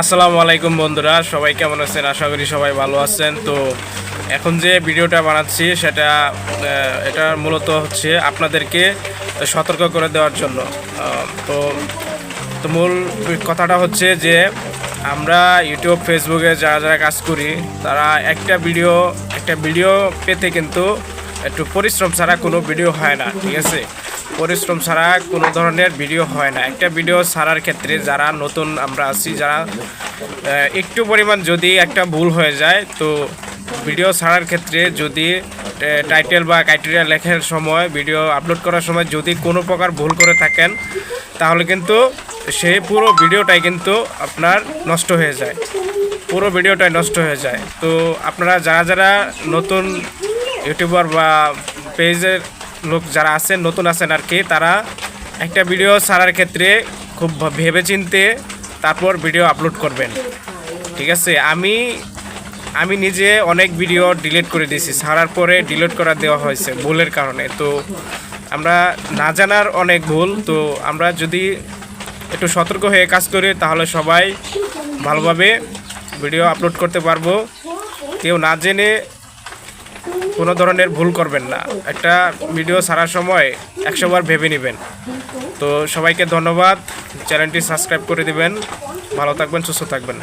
আসসালামু আলাইকুম বন্ধুরা, সবাই কেমন আছেন? আশা করি সবাই ভালো আছেন। তো এখন যে ভিডিওটা বানাচ্ছি, সেটা এটা মূলত হচ্ছে আপনাদেরকে সতর্ক করে দেওয়ার জন্য। তো তো মূল কথাটা হচ্ছে যে, আমরা ইউটিউব ফেসবুকে যারা যারা কাজ করি, তারা একটা ভিডিও একটা ভিডিও পেতে কিন্তু একটু পরিশ্রম ছাড়া কোনো ভিডিও হয় না, ঠিক আছে? পরিশ্রম ছাড়া কোনো ধরনের ভিডিও হয় না। একটা ভিডিও ছাড়ার ক্ষেত্রে যারা নতুন আমরা আছি, যারা একটু পরিমাণ যদি একটা ভুল হয়ে যায়, তো ভিডিও ছাড়ার ক্ষেত্রে যদি টাইটেল বা ক্রাইটেরিয়া লেখার সময়, ভিডিও আপলোড করার সময় যদি কোনো প্রকার ভুল করে থাকেন, তাহলে কিন্তু সেই পুরো ভিডিওটাই কিন্তু আপনার নষ্ট হয়ে যায়। পুরো ভিডিওটাই নষ্ট হয়ে যায়। তো আপনারা যারা যারা নতুন ইউটিউবার বা পেজের লোক যারা আছেন, নতুন আছেন আর কি, তারা একটা ভিডিও ছাড়ার ক্ষেত্রে খুব ভেবে চিনতে তারপর ভিডিও আপলোড করবেন। ঠিক আছে? আমি আমি নিজে অনেক ভিডিও ডিলিট করে দিয়েছি। ছাড়ার পরে ডিলিট করা দেওয়া হয়েছে ভুলের কারণে। তো আমরা না জানার অনেক ভুল। তো আমরা যদি একটু সতর্ক হয়ে কাজ করি, তাহলে সবাই ভালোভাবে ভিডিও আপলোড করতে পারব। কেউ না জেনে কোনো ধরনের ভুল করবেন না। একটা ভিডিও ছাড়ার সময় একশো বার ভেবে নেবেন। তো সবাইকে ধন্যবাদ। চ্যানেলটি সাবস্ক্রাইব করে দিবেন। ভালো থাকবেন, সুস্থ থাকবেন।